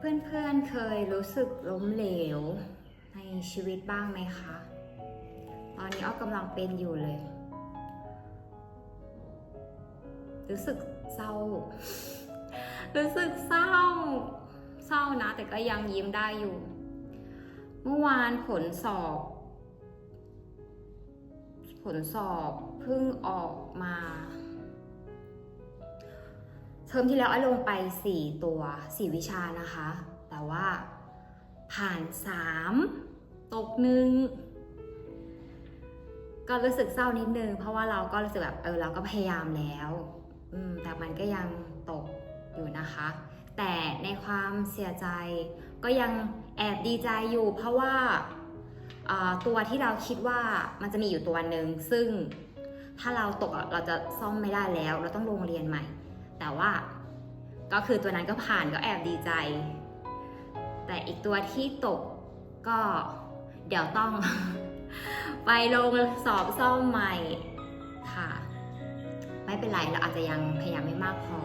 เพื่อนๆเคยรู้สึกล้มเหลวในชีวิตบ้างไหมคะ ตอนนี้อ้อกำลังเป็นอยู่เลย รู้สึกเศร้า รู้สึกเศร้า เศร้านะ แต่ก็ยังยิ้มได้อยู่ เมื่อวานผลสอบ ผลสอบเพิ่งออกมา เทอมที่แล้วไอ้ลงไป 4 ตัว 4 วิชานะคะ แต่ว่าผ่าน 3 ตกหนึ่งก็รู้สึกเศร้านิดนึง เพราะว่าเราก็รู้สึกแบบเออเราก็พยายามแล้วอืแต่มันก็ยังตกอยู่นะคะ แต่ในความเสียใจก็ยังแอบดีใจอยู่ เพราะว่าตัวที่เราคิดว่ามันจะมีอยู่ตัวหนึ่งซึ่งถ้าเราตกเราจะซ่อมไม่ได้แล้ว เราต้องลงเรียนใหม่ แต่ว่าก็คือตัวนั้นก็ผ่านก็แอบดีใจ แต่อีกตัวที่ตกก็เดี๋ยวต้อง ไปลงสอบซ่อมใหม่ค่ะ ไม่เป็นไรเราอาจจะยังพยายามไม่มากพอ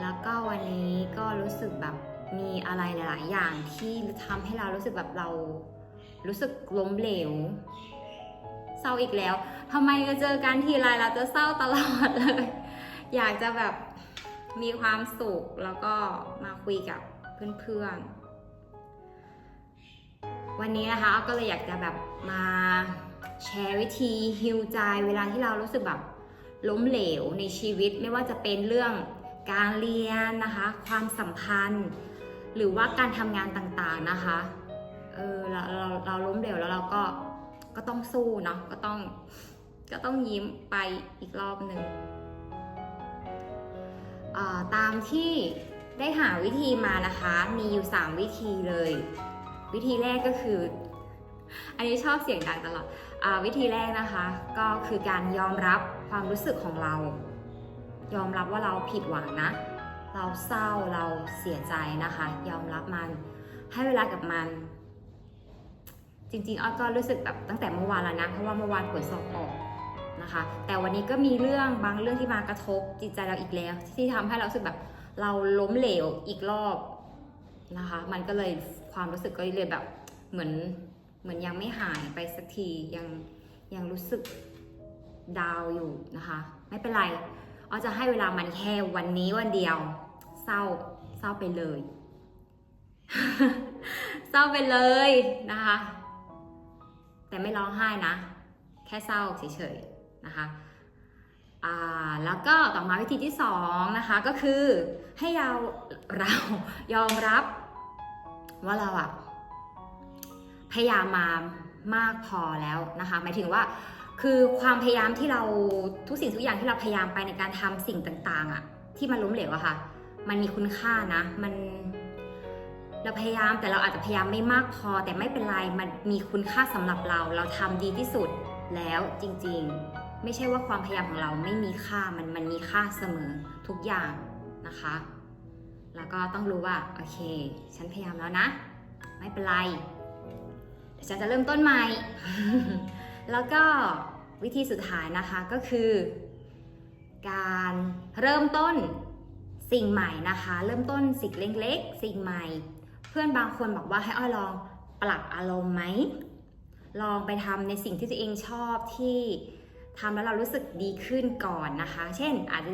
แล้วก็วันนี้ก็รู้สึกแบบมีอะไรหลาย ๆ อย่างที่ทำให้เรารู้สึกแบบเรารู้สึกล้มเหลว เศร้าอีกแล้ว ทำไมก็เจอกันทีไรเราจะเศร้าตลอดเลย อยากจะแบบมีความสุขแล้วก็มาคุยกับเพื่อนๆ วันนี้นะคะก็เลยอยากจะแบบมาแชร์วิธีฮิวใจ เวลาที่เรารู้สึกแบบล้มเหลวในชีวิตไม่ว่าจะเป็นเรื่องการเรียนนะคะ ความสัมพันธ์ หรือว่าการทำงานต่างๆนะคะเออเราเราเราล้มเหลวแล้วเราก็ก็ต้องสู้เนาะก็ต้อง ก็ต้องยิ้มไปอีกรอบหนึ่งตามที่ได้หาวิธีมานะคะ มีอยู่ 3 วิธีเลย วิธีแรกก็คือ อันนี้ชอบเสียงดังตลอดอวิธีแรกนะคะ ก็คือการยอมรับความรู้สึกของเรา ยอมรับว่าเราผิดหวังนะ เราเศร้าเราเสียใจนะคะ ยอมรับมันให้เวลากับมัน จริงๆอ้อก็รู้สึกแบบตั้งแต่เมื่อวานแล้วนะ เพราะว่าเมื่อวานผลสอบออก นะคะ แต่วันนี้ก็มีเรื่องบางเรื่องที่มากระทบจิตใจเราอีกแล้ว ที่ทำให้เราสึกแบบเราล้มเหลวอีกรอบนะคะ มันก็เลยความรู้สึกก็เลยแบบเหมือนเหมือนยังไม่หายไปสักทียังยังรู้สึกดาวอยู่นะคะ ไม่เป็นไรอ้อจะให้เวลามันแค่วันนี้วันเดียว เศร้าเศร้าไปเลย เศร้าไปเลยนะคะ แต่ไม่ร้องไห้นะ แค่เศร้าเฉยๆ นะคะแล้วก็ต่อมาวิธีที่สองนะคะก็คือให้เราเรายอมรับว่าเราอะพยายามมามากพอแล้วนะคะหมายถึงว่าคือความพยายามที่เราทุกสิ่งทุกอย่างที่เราพยายามไปในการทำสิ่งต่าง ๆอะที่มันล้มเหลวอะค่ะ มันมีคุณค่านะมันเราพยายามแต่เราอาจจะพยายามไม่มากพอ แต่ไม่เป็นไรมันมีคุณค่าสำหรับเรา เราทำดีที่สุดแล้วจริง ๆ ไม่ใช่ว่าความพยายามของเราไม่มีค่ามันมันมีค่าเสมอทุกอย่างนะคะ แล้วก็ต้องรู้ว่าโอเค ฉันพยายามแล้วนะ ไม่เป็นไรฉันจะเริ่มต้นใหม่ แล้วก็วิธีสุดท้ายนะคะก็คือ การเริ่มต้นสิ่งใหม่นะคะ เริ่มต้นสิ่งเล็กๆ สิ่งใหม่ เพื่อนบางคนบอกว่าให้อ้อยลองปรับอารมณ์ไหมลองไปทำในสิ่งที่ตัวเองชอบที่ ทำแล้วเรารู้สึกดีขึ้นก่อนนะคะ เช่นอาจจะ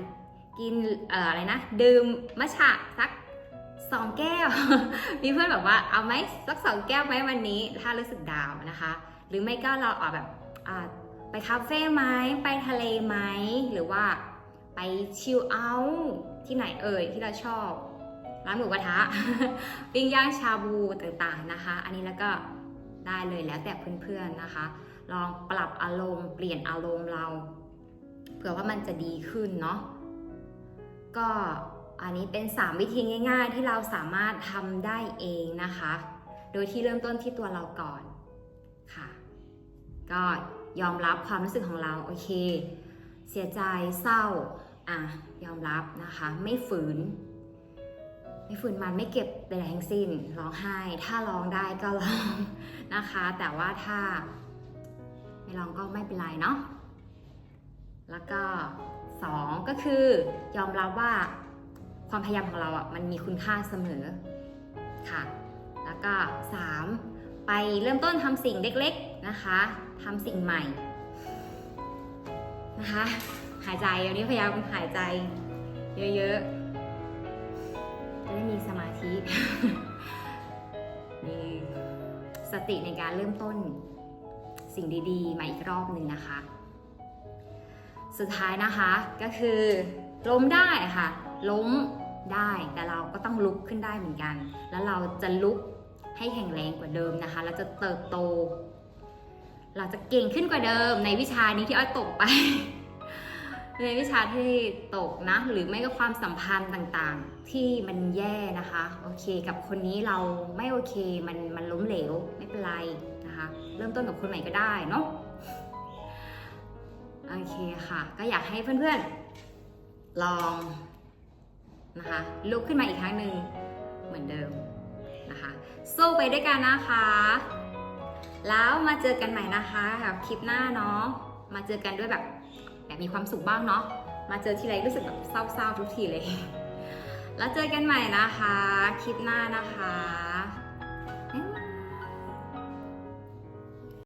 กินอออะไรนะ ดื่มมัชฉะสักสองแก้ว มีเพื่อนแบบว่าเอาไหมสักสองแก้วไหมวันนี้ ถ้ารู้สึกดาวนะคะ หรือไม่ก็เราออกแบบไปคาเฟ่ไหมไปทะเลไหมหรือว่าไปชิลเอาท์ที่ไหนเอ่ยที่เราชอบร้านหมูกระทะปิ้งย่างชาบูต่างๆนะคะ อันนี้แล้วก็ได้เลยแล้วแต่เพื่อนๆนะคะ ลองปรับอารมณ์ เปลี่ยนอารมณ์เรา เผื่อว่ามันจะดีขึ้นเนาะก็อันนี้เป็น 3 วิธีง่าย ๆ ที่เราสามารถทำได้เองนะคะ โดยที่เริ่มต้นที่ตัวเราก่อนค่ะ ก็ยอมรับความรู้สึกของเราโอเค เสียใจเศร้าอะยอมรับนะคะ ไม่ฝืน ไม่ฝืนมันไม่เก็บใดๆทั้งสิ้นร้องไห้ ถ้าร้องได้ก็ร้องนะคะ แต่ว่าถ้า ไม่ร้องก็ไม่เป็นไรเนาะแล้วก็สองก็คือยอมรับว่าความพยายามของเราอะมันมีคุณค่าเสมอค่ะ แล้วก็ 3. ไปเริ่มต้นทำสิ่งเล็กๆนะคะทำสิ่งใหม่นะคะหายใจวันนี้พยายามหายใจเยอะๆจะได้มีสมาธิมีสติในการเริ่มต้น สิ่งดีๆ มาอีกรอบหนึ่งนะคะ สุดท้ายนะคะก็คือล้มได้ค่ะ ล้มได้แต่เราก็ต้องลุกขึ้นได้เหมือนกัน แล้วเราจะลุกให้แข็งแรงกว่าเดิมนะคะ เราจะเติบโต เราจะเก่งขึ้นกว่าเดิม ในวิชานี้ที่อ้อยตกไป ในวิชาที่ตกนะ หรือไม่ก็ความสัมพันธ์ต่างๆ ที่มันแย่นะคะ โอเค กับคนนี้เราไม่โอเค มันมันล้มเหลว ไม่เป็นไร นะคะ เริ่มต้นกับคนใหม่ก็ได้เนาะโอเคค่ะ ก็อยากให้เพื่อนๆ ลองนะคะลุกขึ้นมาอีกครั้งหนึ่งเหมือนเดิมนะคะสู้ไปด้วยกันนะคะ แล้วมาเจอกันใหม่นะคะกับคลิปหน้าเนาะมาเจอกันด้วยแบบแบบมีความสุขบ้างเนาะมาเจอทีไรรู้สึกแบบเศร้าๆทุกทีเลย แล้วเจอกันใหม่นะคะ คลิปหน้านะคะ